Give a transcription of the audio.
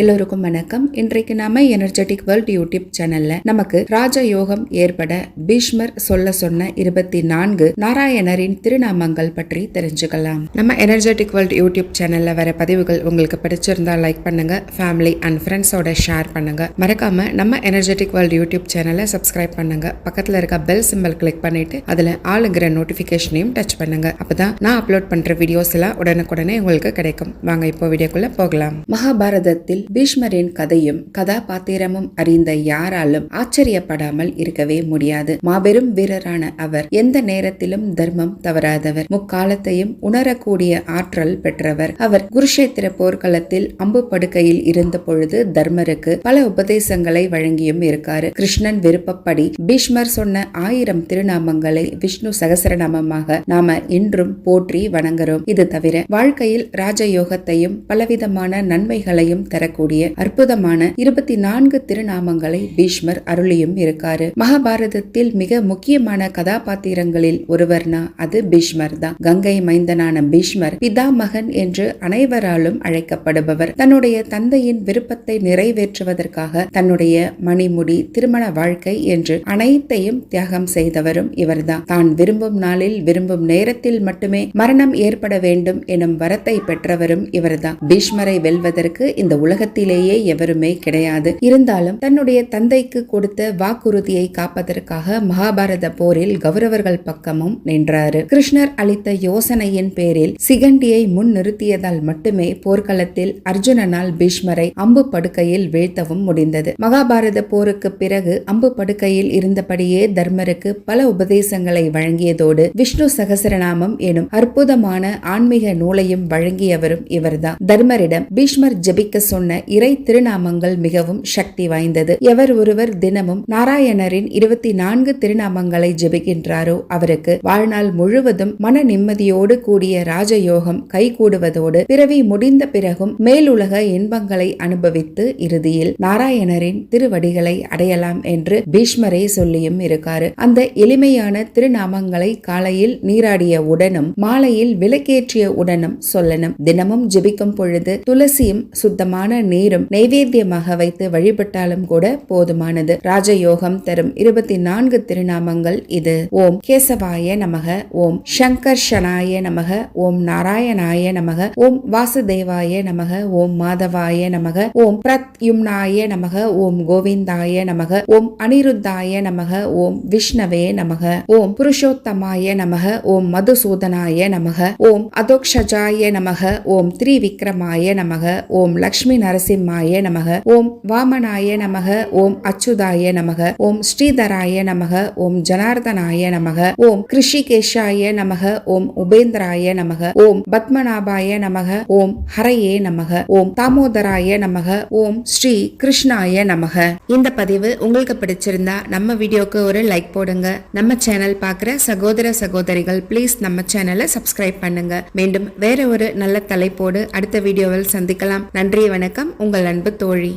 எல்லோருக்கும் வணக்கம். இன்றைக்கு நாம எனர்ஜெட்டிக் வேர்ல்ட் யூடியூப் சேனல்ல நமக்கு ராஜயோகம் ஏற்பட பீஷ்மர் சொல்ல சொன்ன இருபத்தி நான்கு நாராயணரின் திருநாமங்கள் பற்றி தெரிஞ்சுக்கலாம். நம்ம எனர்ஜெட்டிக் வேர்ல்ட் யூடியூப் சேனல்ல வர பதிவுகள் உங்களுக்கு பிடிச்சிருந்தா லைக் பண்ணுங்க ஃபேமிலி அண்ட் ஃப்ரெண்ட்ஸோட ஷேர் பண்ணுங்க. மறக்காம நம்ம எனர்ஜெட்டிக் வேர்ல்ட் யூடியூப் சேனலை சப்ஸ்கிரைப் பண்ணுங்க. பக்கத்துல இருக்க பெல் சிம்பல் கிளிக் பண்ணிட்டு அதுல ஆளுங்கிற நோட்டிபிகேஷனையும் டச் பண்ணுங்க. அப்பதான் நான் அப்லோட் பண்ற வீடியோஸ் எல்லாம் உடனுக்குடனே உங்களுக்கு கிடைக்கும். வாங்க இப்போ வீடியோக்குள்ள போகலாம். மகாபாரதத்தில் பீஷ்மரின் கதையும் கதாபாத்திரமும் அறிந்த யாராலும் ஆச்சரியப்படாமல் இருக்கவே முடியாது. மாபெரும் வீரரான அவர் எந்த நேரத்திலும் தர்மம் தவறாதவர். முக்காலத்தையும் உணரக்கூடிய ஆற்றல் பெற்றவர். அவர் குருஷேத்திர போர்க்களத்தில் அம்பு படுக்கையில் இருந்த பொழுது தர்மருக்கு பல உபதேசங்களை வழங்கியும் இருக்காரு. கிருஷ்ணன் விருப்பப்படி பீஷ்மர் சொன்ன ஆயிரம் திருநாமங்களை விஷ்ணு சகசரநாமமாக நாம இன்றும் போற்றி வணங்குறோம். இது தவிர வாழ்க்கையில் ராஜயோகத்தையும் பலவிதமான நன்மைகளையும் தர தரக்கூடிய அற்புதமான இருபத்தி நான்கு திருநாமங்களை பீஷ்மர் அருளியும் இருக்காரு. மகாபாரதத்தில் மிக முக்கியமான கதாபாத்திரங்களில் ஒருவர்னா அது பீஷ்மர் தான். கங்கை மைந்தனான பீஷ்மர் பிதாமகன் என்று அனைவராலும் அழைக்கப்படுபவர். தன்னுடைய தந்தையின் விருப்பத்தை நிறைவேற்றுவதற்காக தன்னுடைய மணிமுடி திருமண வாழ்க்கை என்று அனைத்தையும் தியாகம் செய்தவரும் இவர்தான். தான் விரும்பும் நாளில் விரும்பும் நேரத்தில் மட்டுமே மரணம் ஏற்பட வேண்டும் எனும் வரத்தை பெற்றவரும் இவர்தான். பீஷ்மரை வெல்வதற்கு இந்த உலக உலகத்திலேயே எவருமே கிடையாது. இருந்தாலும் தன்னுடைய தந்தைக்கு கொடுத்த வாக்குறுதியை காப்பதற்காக மகாபாரத போரில் கௌரவர்கள் பக்கமும் நின்றாரு. கிருஷ்ணர் அளித்த யோசனையின் பேரில் சிகண்டியை முன் நிறுத்தியதால் மட்டுமே போர்க்களத்தில் அர்ஜுனனால் பீஷ்மரை அம்பு படுக்கையில் வீழ்த்தவும் முடிந்தது. மகாபாரத போருக்கு பிறகு அம்பு படுக்கையில் இருந்தபடியே தர்மருக்கு பல உபதேசங்களை வழங்கியதோடு விஷ்ணு சகசரநாமம் எனும் அற்புதமான ஆன்மீக நூலையும் வழங்கியவரும் இவர்தான். தர்மரிடம் பீஷ்மர் ஜெபிக்க சொன்ன இறை திருநாமங்கள் மிகவும் சக்தி வாய்ந்தது. எவர் ஒருவர் தினமும் நாராயணரின் இருபத்தி நான்கு திருநாமங்களை ஜெபிக்கின்றாரோ அவருக்கு வாழ்நாள் முழுவதும் மன நிம்மதியோடு கூடிய ராஜயோகம் கைகூடுவதோடு பிறவி முடிந்த பிறகும் மேலுலக இன்பங்களை அனுபவித்து இறுதியில் நாராயணரின் திருவடிகளை அடையலாம் என்று பீஷ்மரே சொல்லியும் இருக்காரு. அந்த எளிமையான திருநாமங்களை காலையில் நீராடிய உடனும் மாலையில் விளக்கேற்றிய உடனும் சொல்லணும். தினமும் ஜெபிக்கும் பொழுது துளசியும் சுத்தமான நீரும் நைவேத்தியமாக வைத்து வழிபட்டாலும் கூட போதுமானது ராஜயோகம் தரும் இருபத்தி நான்கு திருநாமங்கள் இது ஓம் கேசவாய நமக ஓம் சங்கர்ஷனாய நமக ஓம் நாராயணாய நமக ஓம் வாசுதேவாய நமக ஓம் மாதவாய நமக ஓம் பிரத்யும்னாய நமக ஓம் கோவிந்தாய நமக ஓம் அனிருத்தாய நமக ஓம் விஷ்ணவே நமக ஓம் புருஷோத்தமாய நமக ஓம் மதுசூதனாய நமக ஓம் அதோக்ஷஜாய நமக ஓம் திரிவிக்ரமாய நமக ஓம் லக்ஷ்மி நரசிம்மாய நமக ஓம் வாமனாய நமக ஓம் அச்சுதாய நமக ஓம் ஸ்ரீதராய நமக ஓம் ஜனார்தனாய நமக ஓம் கிருஷிகேஷாய நமக ஓம் உபேந்திராய நமக ஓம் பத்மநாபாய நமக ஓம் ஹரையே நமக ஓம் தாமோதராய நமக ஓம் ஸ்ரீ கிருஷ்ணாய நமக இந்த பதிவு உங்களுக்கு பிடிச்சிருந்தா நம்ம வீடியோக்கு ஒரு லைக் போடுங்க நம்ம சேனல் பார்க்குற சகோதர சகோதரிகள் ப்ளீஸ் நம்ம சேனலை சப்ஸ்கிரைப் பண்ணுங்க மீண்டும் வேற ஒரு நல்ல தலைப்போடு அடுத்த வீடியோவில் சந்திக்கலாம் நன்றி வணக்கம் உங்கள் அன்பு தோழி.